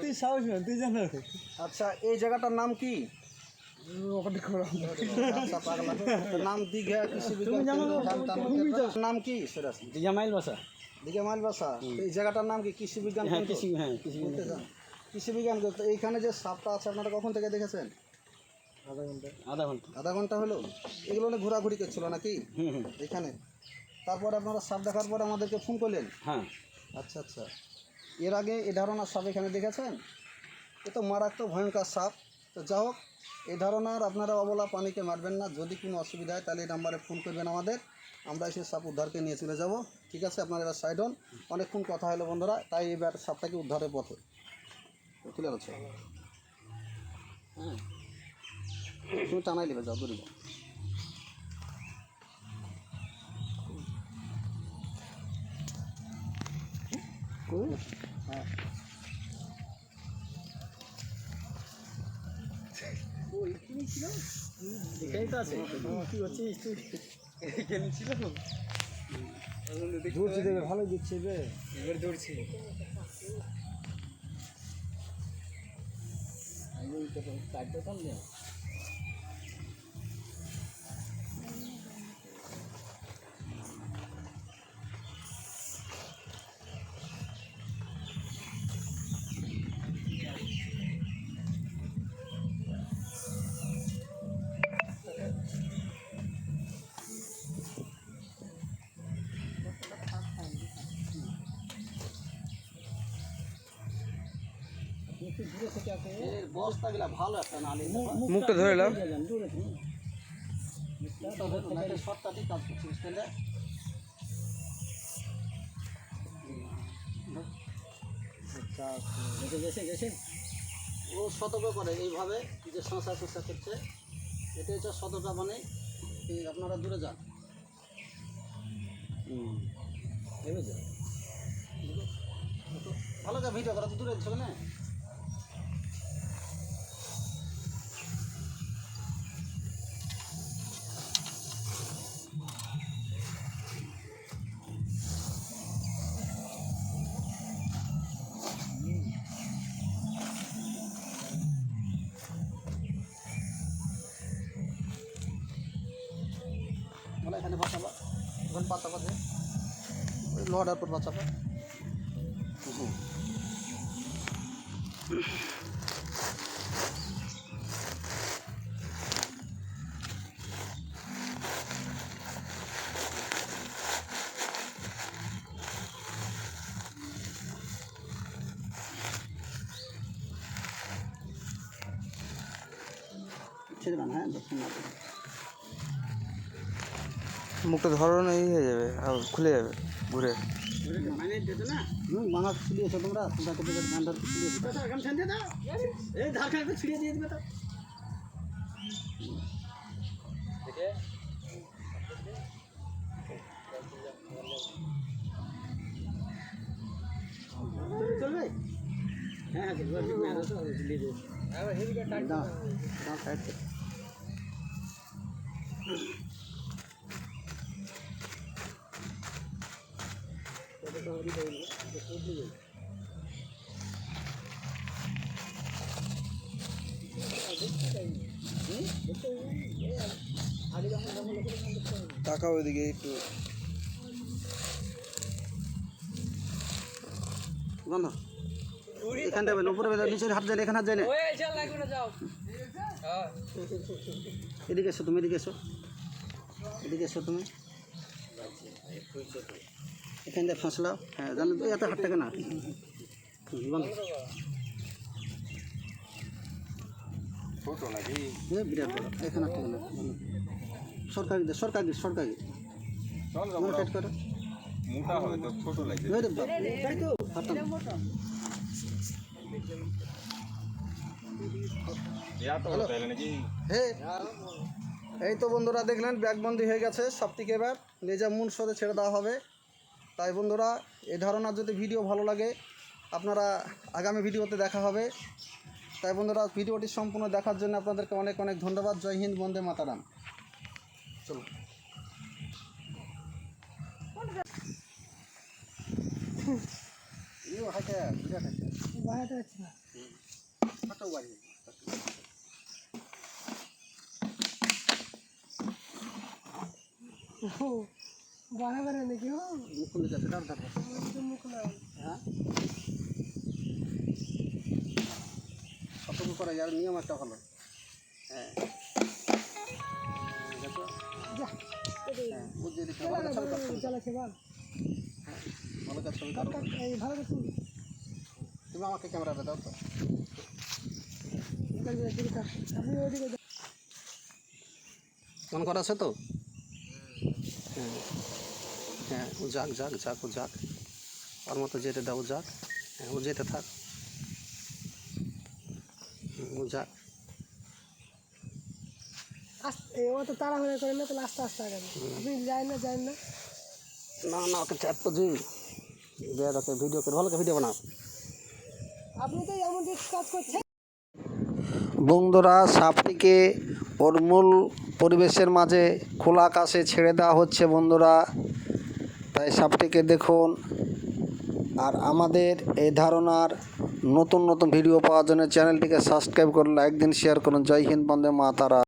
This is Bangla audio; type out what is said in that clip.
তুই সাহস না তুই জানো আচ্ছা এই জায়গাটার নাম কি? আচ্ছা, নাম দীঘা কৃষি। নাম কি সেটা জামাইল বাসা দীঘা মাইল বাসা এই জায়গাটার নাম কি? কৃষি বিজ্ঞান হ্যাঁ কৃষি হ্যাঁ কৃষি বলতে চান? কৃষি বিজ্ঞান এইখানে যে সাপটা আছে আপনারা কখন থেকে দেখেছেন? আধা ঘণ্টা। আধা ঘণ্টা। আধা ঘণ্টা হলো? এগুলো অনেক ঘোরাঘুরি করছিল নাকি? হুম হুম এখানে। তারপরে আপনারা সাপ দেখার পর আমাদেরকে ফোন করলেন? হ্যাঁ। আচ্ছা আচ্ছা। এর আগে এ ধরনের সাপ এখানে দেখেছেন? এ তো মারাত্মক ভয়ঙ্কর সাপ। তো যা হোক এই ধরনের আপনারা অবলা পানিকে মারবেন না। যদি কোনো অসুবিধা হয়, তাহলে এই নাম্বারে ফোন করবেন আমাদের। আমরা এসে সাপ উদ্ধারকে নিয়ে চলে যাব। ঠিক আছে, আপনারা এবার সাইড হন। অনেকক্ষণ কথা হলো বন্ধুরা, তাই এবার সাপটাকে উদ্ধারের পথে। তুলে আছে হ্যাঁ। তুমি টানাই নেবে, যাও দূরে এখানেই তো আছে। কি করছিস তুই এখানে ছিল দূরছি দেবে ভালোই দিচ্ছে বে এবার দৌড়ছি। কাটতে পারলে মুখটা ধরে পারলে? ও সতর্ক করে এইভাবে যে সংসার সংসার করছে এটা হচ্ছে সতর্ক মানে এই আপনারা দূরে যান। ভালো যা ভিডিও করা তো দূরে না? ওখানে বাঁচাবা যে ওই লোহাটার উপর বাঁচাবা হুম। ছেড়ে দেন হ্যাঁ দর্শন না করুন। মুখটা ধরো না এই হয়ে যাবে আর খুলে যাবে ঘুরে। হুম মানা ছিলিয়েছো টাকা ওইদিকে একটু। বন্ধ এখানটা বেল উপরে বেল নিচে হাত যায় না, এখানে হাত যায় না এদিকে এসো তুমি এদিকে এসো। এদিকে এসো তুমি। এখান থেকে ফাঁসলাও হ্যাঁ জানো তো এত হাত থাকে না। বিরাট বড় এখানে হাত না। সরকারি সরকারি সরকারি। করো। মোটা হবে তো ছোট লাগে ওরে বাপ হাতটা এই তো বন্ধুরা দেখলেন ব্যাগবন্দি হয়ে গেছে সব থেকে এবার লেজা মুন সরে ছেড়ে দেওয়া হবে। তাই বন্ধুরা এ ধারণার যদি ভিডিও ভালো লাগে আপনারা আগামী ভিডিওতে দেখা হবে। তাই বন্ধুরা ভিডিওটি সম্পূর্ণ দেখার জন্য আপনাদেরকে অনেক অনেক ধন্যবাদ। জয় হিন্দ বন্দে মাতারাম। চলো। না। হাঁটাও বাড়ি ও বাড়াবে না নাকি ও মুখ খুলে যাচ্ছে ডার ডার আমার তো মুখ নাই হ্যাঁ সতর্ক করা যার নিয়ম একটা ভালো হ্যাঁ দেখো যা হ্যাঁ বুঝিয়ে ভালো কাজ ছবি করতে চালাচ্ছে বল ভালো কাজ ছবি করো এই ভালো করে শুনি তুমি আমাকে ক্যামেরাটা দাও তো। মন করা আছে তো হ্যাঁ হ্যাঁ ও যাক যাক যাক ও যাক। ওর মতো যেতে দাও যাক। হ্যাঁ ও যেতে থাক। ও যাক। আস্তে এই ও তো তাড়াহুড়া করে না তাহলে আস্তে আস্তে আগাবে। আপনি যাই না যাই না। না না ওকে তো ওকে ভিডিও করে ভালো করে ভিডিও বানাও। আপনি তো এমন যে কাজ করছেন। বন্ধুরা সাপটিকে ওর মূল পরিবেশের মাঝে খোলা আকাশে ছেড়ে দেওয়া হচ্ছে, বন্ধুরা। তাই সাপটিকে দেখুন। আর আমাদের এই ধারণার নতুন নতুন ভিডিও পাওয়ার জন্য চ্যানেলটিকে সাবস্ক্রাইব করুন, লাইক দিন শেয়ার করুন। জয় হিন্দ, বন্দে মাতারা